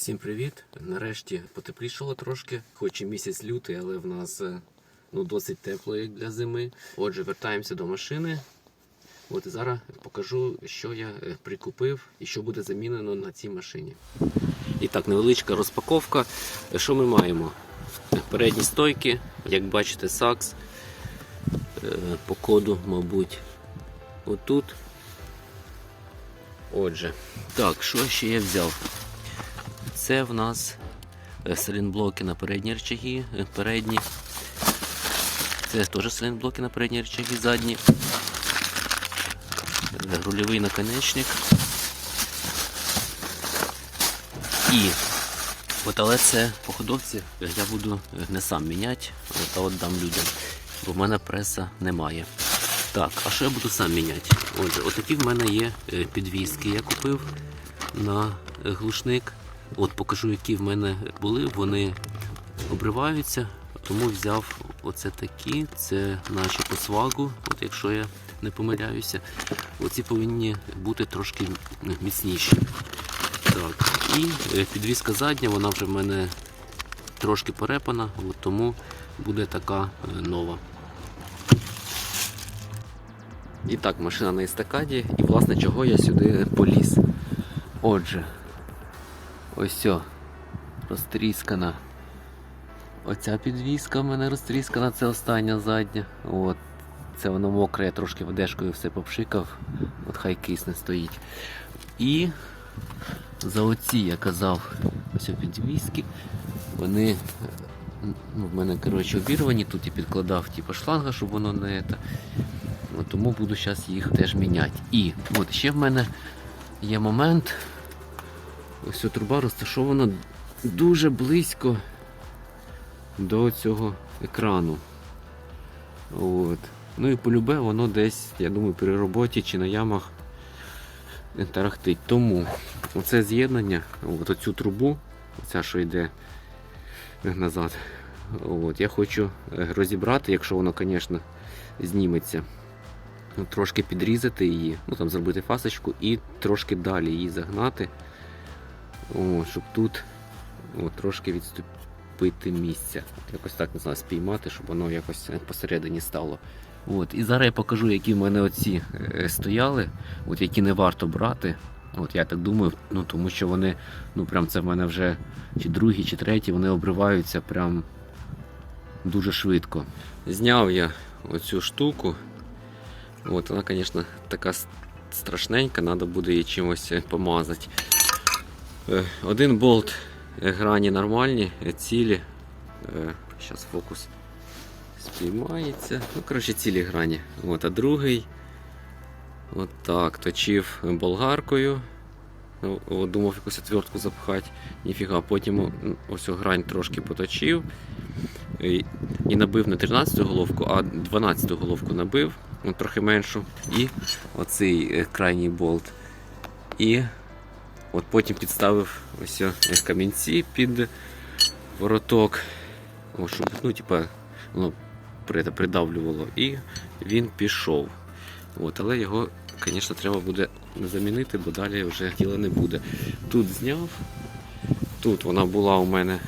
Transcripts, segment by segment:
Всім привіт! Нарешті потеплішало трошки, хоч і місяць лютий, але в нас е, ну, досить тепло як для зими. Отже, вертаємося до машини. От зараз покажу, що я е, прикупив і що буде замінено на цій машині. І так, невеличка розпаковка. Що ми маємо? Передні стойки, як бачите, сакс е, по коду, мабуть, отут. Отже, так, що ще я взяв? Це в нас е, силінблоки на передні рычаги, е, передні. Це теж силінблоки на передні рычаги, задні. Е, Рульовий наконечник. І от, але це по ходовці я буду не сам міняти, а от дам людям, бо в мене преса немає. Так, а що я буду сам міняти? Отже, отакі в мене є підвіски, я купив на глушник. От покажу, які в мене були. Вони обриваються, тому взяв оце такі. Це наші по свагу, от якщо я не помиляюся. Оці повинні бути трошки міцніші. Так, і е, підвіска задня, вона вже в мене трошки порепана, от тому буде така е, нова. І так, машина на естакаді, і власне чого я сюди поліз. Отже, ось о, розтріскана. Оця підвіска в мене розтріскана, це остання задня. От. Це воно мокре, я трошки водешкою все попшикав, от хай кисне стоїть. І за оці я казав, ось підвіски, вони ну, в мене коротше обірвані, тут я підкладав типу, шланга, щоб воно не це. Тому буду зараз їх теж міняти. І от ще в мене є момент. Ось труба розташована дуже близько до цього екрану. От. Ну і полюбе воно десь, я думаю, при роботі чи на ямах тарахтить. Тому оце з'єднання, от оцю трубу, оця, що йде назад, от, я хочу е, розібрати, якщо воно, звісно, зніметься. Трошки підрізати її, ну там зробити фасочку і трошки далі її загнати, О, щоб тут о, трошки відступити місця. Якось так не знаю, спіймати, щоб воно якось посередині стало. От, І зараз я покажу, які в мене оці е, стояли, от які не варто брати. От Я так думаю, ну тому що вони, ну прям це в мене вже чи другі, чи треті, вони обриваються прям дуже швидко. Зняв я оцю штуку. От, вона, звісно, така страшненька, треба буде її чимось е, помазати. Е, Один болт е, грані нормальні, е, цілі. Зараз фокус спіймається. Ну, коротше, цілі грані. От, а другий от так, точив болгаркою. Ну, Думав якусь отвертку запхати. Ніфіга, потім ось грань трошки поточив. І, і набив не 13 головку, а 12 головку набив, ну, трохи меншу. І оцей крайній болт. І от потім підставив ось камінці під вороток. Щоб, ну, типа, воно придавлювало. І він пішов. От, але його, звісно, треба буде замінити, бо далі вже діла не буде. Тут зняв. Тут вона була у мене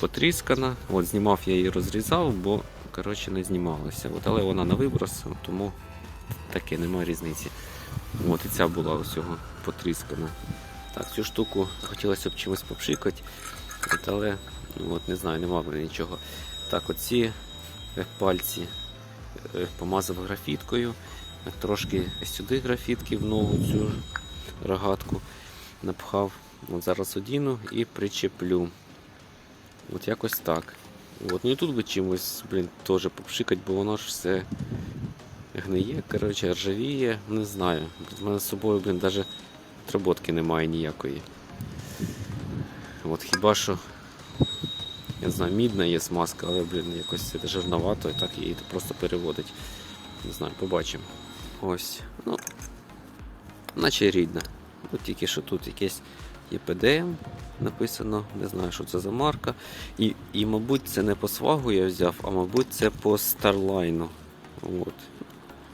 потріскана. От знімав я її розрізав, бо коротше не знімалася. От, але вона на виброс, тому таке, немає різниці. От і ця була ось цього потріскана. Так, цю штуку хотілося б чимось попшикати, але ну, от, не знаю, нема в нічого. Так, оці е, пальці е, помазав графіткою, е, трошки сюди графітки в ногу цю рогатку напхав. От зараз одіну і причеплю. От якось так. От, ну і тут би чимось, блін, теж попшикать, бо воно ж все гниє, коротше, ржавіє, не знаю. В мене з собою, блін, навіть тработки немає ніякої. От хіба що, я не знаю, мідна є смазка, але, блін, якось це жирновато і так її просто переводить. Не знаю, побачимо. Ось. Ну, наче рідна. От тільки що тут якесь є ПДМ написано, не знаю, що це за марка. І, і мабуть, це не по свагу я взяв, а мабуть, це по Starline. От.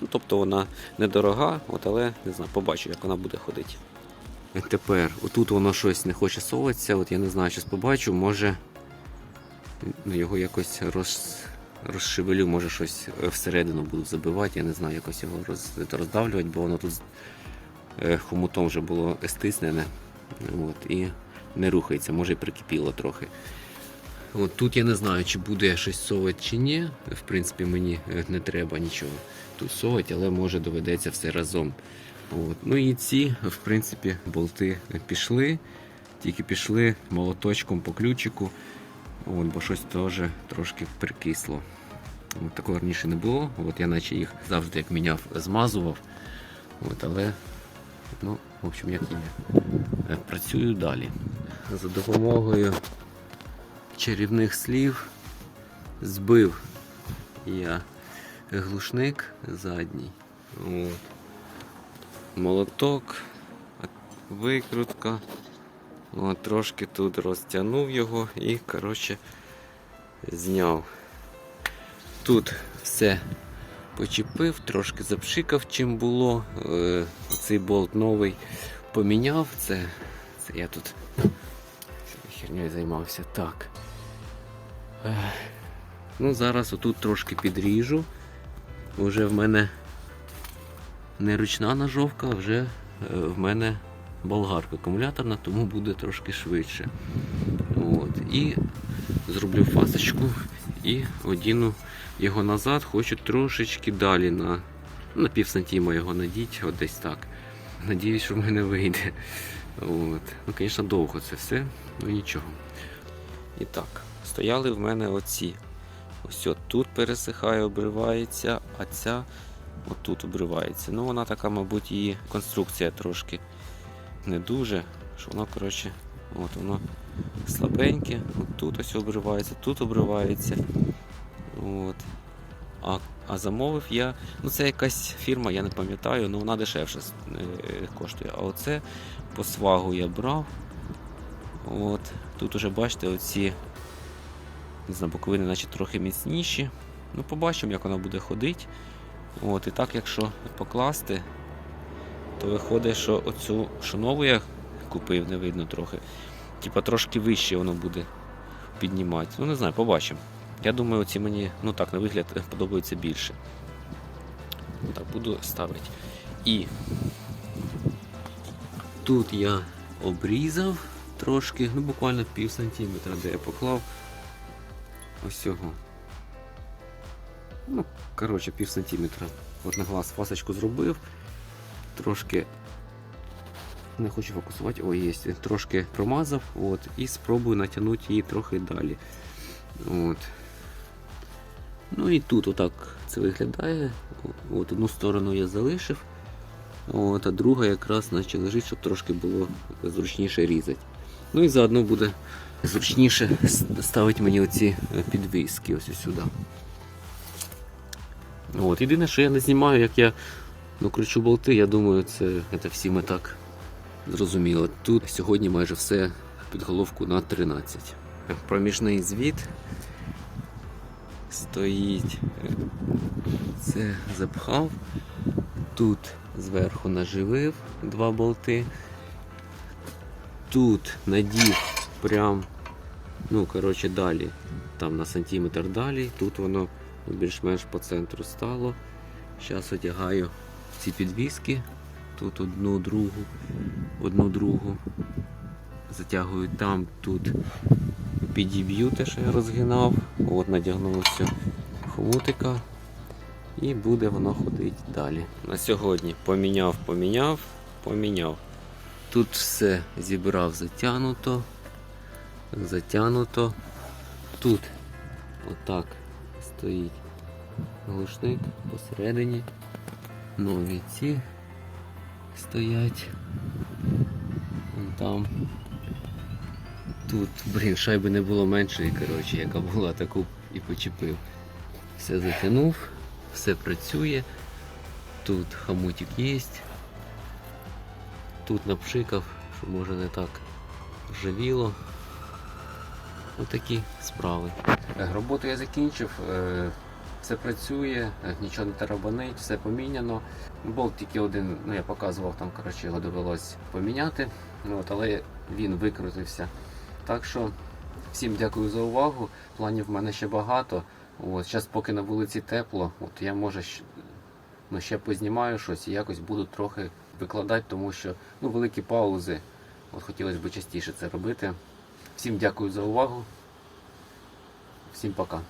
Ну, тобто вона недорога, от, але не знаю, побачу, як вона буде ходити. Тепер, отут воно щось не хоче соватися, от я не знаю, щось побачу, може ну, його якось роз, розшевелю, може щось е, всередину буду забивати, я не знаю, якось його роз, роздавлювати, бо воно тут е, хомутом вже було стиснене от, і не рухається, може і прикипіло трохи. От тут я не знаю, чи буде щось совати чи ні. В принципі, мені е, не треба нічого тут совати, але може доведеться все разом. От. Ну і ці, в принципі, болти пішли, тільки пішли молоточком по ключику, От, бо щось теж трошки прикисло. От, такого раніше не було. От я наче їх завжди як міняв, змазував. От, але, ну, в общем, як є. Е, Працюю далі. За допомогою чарівних слів збив я глушник задній. От. Молоток, викрутка. От, трошки тут розтягнув його і, коротше, зняв. Тут все почепив, трошки запшикав, чим було. Е, цей болт новий поміняв. Це, це я тут херньою займався. Так. Ну, зараз отут трошки підріжу. Уже в мене не ручна ножовка, а вже е, в мене болгарка акумуляторна, тому буде трошки швидше. От. І зроблю фасочку і одіну його назад, хочу трошечки далі на, на пів сантима його надіть, от десь так. Надіюсь, що в мене вийде. От. Ну, звісно, довго це все, ну нічого. І так, стояли в мене оці. Ось от тут пересихає, обривається, а ця отут обривається. Ну, вона така, мабуть, її конструкція трошки не дуже. Що воно, коротше, от воно слабеньке. От тут ось обривається, тут обривається. От. А, а замовив я. Ну, це якась фірма, я не пам'ятаю, але вона дешевше е, коштує. А оце по свагу я брав. От. Тут уже бачите, оці не знаю, боковини наче трохи міцніші. Ну, побачимо, як вона буде ходити. От, і так, якщо покласти, то виходить, що оцю що я купив, не видно трохи. Типа трошки вище воно буде піднімати. Ну, не знаю, побачимо. Я думаю, оці мені, ну так, на вигляд подобаються більше. Ну, Так, буду ставити. І тут я обрізав трошки, ну буквально пів сантиметра, де я поклав ось цього. Ну, коротше, пів сантиметра. От на глаз фасочку зробив. Трошки не хочу фокусувати, о, є. Трошки промазав от, і спробую натягнути її трохи далі. От. Ну і тут отак це виглядає. От Одну сторону я залишив, от, а друга якраз наче лежить, щоб трошки було зручніше різати. Ну і заодно буде зручніше ставити мені оці е, підвіски ось сюди. От, єдине, що я не знімаю, як я ну, кручу болти, я думаю, це, це всі ми так зрозуміло. Тут сьогодні майже все під головку на 13. Проміжний звіт стоїть. Це запхав. Тут зверху наживив два болти. Тут надів прям, ну, коротше, далі, там на сантиметр далі. Тут воно більш-менш по центру стало. Зараз одягаю ці підвіски. Тут одну другу, одну другу. Затягую там, тут підіб'ю те, що я розгинав. От ось хомутика. І буде воно ходити далі. На сьогодні поміняв, поміняв, поміняв. Тут все зібрав затягнуто, затягнуто. Тут отак стоїть глушник посередині. Нові ці стоять. Там. Тут, блін, шайби не було меншої, коротше, яка була, таку і почепив. Все затягнув, все працює. Тут хамутик є. Тут напшикав, що може не так ржавіло. Отакі справи. Роботу я закінчив, е, все працює, е, нічого не тарабанить, все поміняно. Болт тільки один, ну я показував, там коротше, його довелось поміняти, ну, от, але він викрутився. Так що всім дякую за увагу. Планів в мене ще багато. От, зараз поки на вулиці тепло, от я може ну, ще познімаю щось і якось буду трохи викладати, тому що ну, великі паузи. От хотілося б частіше це робити. Всім дякую за увагу. Всім пока.